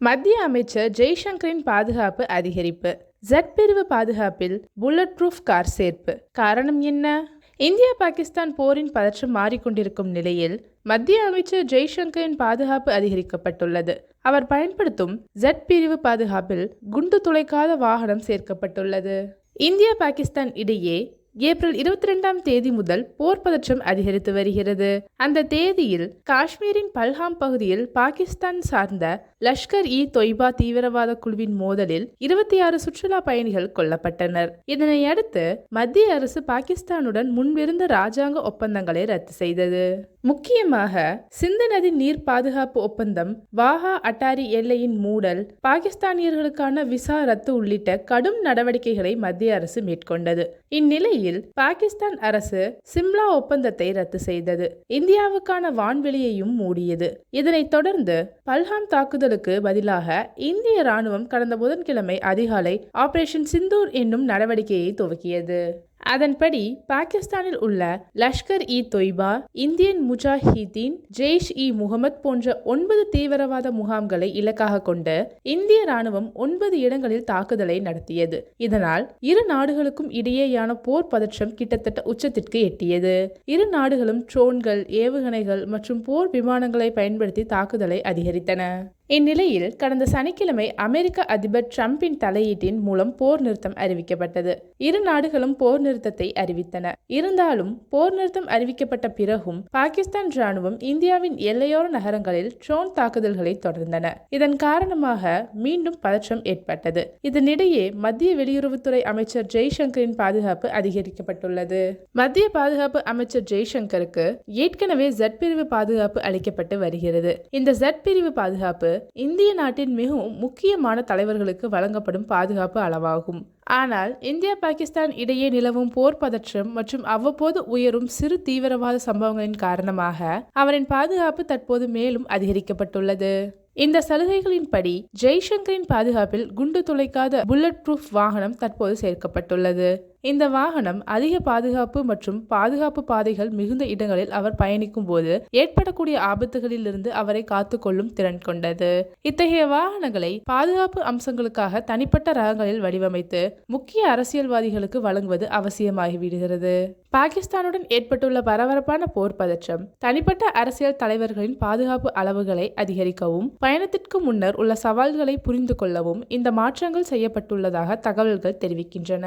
மத்திய அமைச்சர் ஜெய்சங்கரின் பாதுகாப்பு அதிகரிப்பு. ஜெட் பிரிவு பாதுகாப்பில் புல்லட் ப்ரூஃப் கார் சேர்ப்பு. காரணம் என்ன? இந்தியா பாகிஸ்தான் போரின் பதற்றம் மாறிக்கொண்டிருக்கும் நிலையில் மத்திய அமைச்சர் ஜெய்சங்கரின் பாதுகாப்பு அதிகரிக்கப்பட்டுள்ளது. அவர் பயன்படுத்தும் ஜெட் பிரிவு பாதுகாப்பில் குண்டு துளைக்காத வாகனம் சேர்க்கப்பட்டுள்ளது. இந்தியா பாகிஸ்தான் இடையே ஏப்ரல் இருபத்தி ரெண்டாம் தேதி முதல் போர் பதற்றம் அதிகரித்து வருகிறது. அந்த தேதியில் காஷ்மீரின் பல்ஹாம் பகுதியில் பாகிஸ்தான் சார்ந்த லஷ்கர் இ தொய்பா தீவிரவாத குழுவின் மோதலில் இருபத்தி ஆறு சுற்றுலா பயணிகள் கொல்லப்பட்டனர். இதனை அடுத்து மத்திய அரசு பாகிஸ்தானுடன் முன்பிருந்த ராஜாங்க ஒப்பந்தங்களை ரத்து செய்தது. முக்கியமாக சிந்து நதி நீர் பாதுகாப்பு ஒப்பந்தம் வாஹா அட்டாரி எல்லையின் மூடல் பாகிஸ்தானியர்களுக்கான விசா ரத்து உள்ளிட்ட கடும் நடவடிக்கைகளை மத்திய அரசு மேற்கொண்டது. இந்நிலையில் பாகிஸ்தான் அரசு சிம்லா ஒப்பந்தத்தை ரத்து செய்தது. இந்தியாவுக்கான வான்வெளியையும் மூடியது. இதனைத் தொடர்ந்து பல்ஹாம் தாக்குதலுக்கு பதிலாக இந்திய ராணுவம் கடந்த புதன்கிழமை அதிகாலை ஆபரேஷன் சிந்தூர் என்னும் நடவடிக்கையை துவக்கியது. அதன்படி பாகிஸ்தானில் உள்ள லஷ்கர் இ தொய்பா இந்தியன் முஜாஹிதீன் ஜெய்ஷ் இ முகமது போன்ற ஒன்பது தீவிரவாத முகாம்களை இலக்காக கொண்டு இந்திய ராணுவம் ஒன்பது இடங்களில் தாக்குதலை நடத்தியது. இதனால் இரு நாடுகளுக்கும் இடையேயான போர் பதற்றம் கிட்டத்தட்ட உச்சத்திற்கு எட்டியது. இரு நாடுகளும் ட்ரோன்கள் ஏவுகணைகள் மற்றும் போர் விமானங்களை பயன்படுத்தி தாக்குதலை அதிகரித்தன. இந்நிலையில் கடந்த சனிக்கிழமை அமெரிக்க அதிபர் டிரம்பின் தலையீட்டின் மூலம் போர் நிறுத்தம் அறிவிக்கப்பட்டது. இரு நாடுகளும் போர் நிறுத்தத்தை அறிவித்தன. இருந்தாலும் போர் நிறுத்தம் அறிவிக்கப்பட்ட பிறகும் பாகிஸ்தான் ராணுவம் இந்தியாவின் எல்லையோர நகரங்களில் ட்ரோன் தாக்குதல்களை தொடர்ந்தன. இதன் காரணமாக மீண்டும் பதற்றம் ஏற்பட்டது. இதனிடையே மத்திய வெளியுறவுத்துறை அமைச்சர் ஜெய்சங்கரின் பாதுகாப்பு அதிகரிக்கப்பட்டுள்ளது. மத்திய பாதுகாப்பு அமைச்சர் ஜெய்சங்கருக்கு ஏற்கனவே ஜெட் பிரிவு பாதுகாப்பு அளிக்கப்பட்டு வருகிறது. இந்த ஜெட் பிரிவு பாதுகாப்பு இந்திய நாட்டின் மிகவும் முக்கியமான தலைவர்களுக்கு வழங்கப்படும் பாதுகாப்பு அளவாகும். ஆனால் இந்தியா பாகிஸ்தான் இடையே நிலவும் போர் பதற்றம் மற்றும் அவ்வப்போது உயரும் சிறு தீவிரவாத சம்பவங்களின் காரணமாக அவரின் பாதுகாப்பு தற்போது மேலும் அதிகரிக்கப்பட்டுள்ளது. இந்த சலுகைகளின்படி ஜெய்சங்கரின் பாதுகாப்பில் குண்டு துளைக்காத புல்லட் ப்ரூஃப் வாகனம் தற்போது சேர்க்கப்பட்டுள்ளது. இந்த வாகனம் அதிக பாதுகாப்பு மற்றும் பாதுகாப்பு பாதைகள் மிகுந்த இடங்களில் அவர் பயணிக்கும் போது ஏற்படக்கூடிய ஆபத்துகளிலிருந்து அவரை காத்துக்கொள்ளும் திறன் கொண்டது. இத்தகைய வாகனங்களை பாதுகாப்பு அம்சங்களுக்காக தனிப்பட்ட ரகங்களில் வடிவமைத்து முக்கிய அரசியல்வாதிகளுக்கு வழங்குவது அவசியமாகிவிடுகிறது பாகிஸ்தானுடன் ஏற்பட்டுள்ள பரபரப்பான போர் பதற்றம் தனிப்பட்ட அரசியல் தலைவர்களின் பாதுகாப்பு அளவுகளை அதிகரிக்கவும் பயணத்திற்கு முன்னர் உள்ள சவால்களை புரிந்து கொள்ளவும் இந்த மாற்றங்கள் செய்யப்பட்டுள்ளதாக தகவல்கள் தெரிவிக்கின்றன.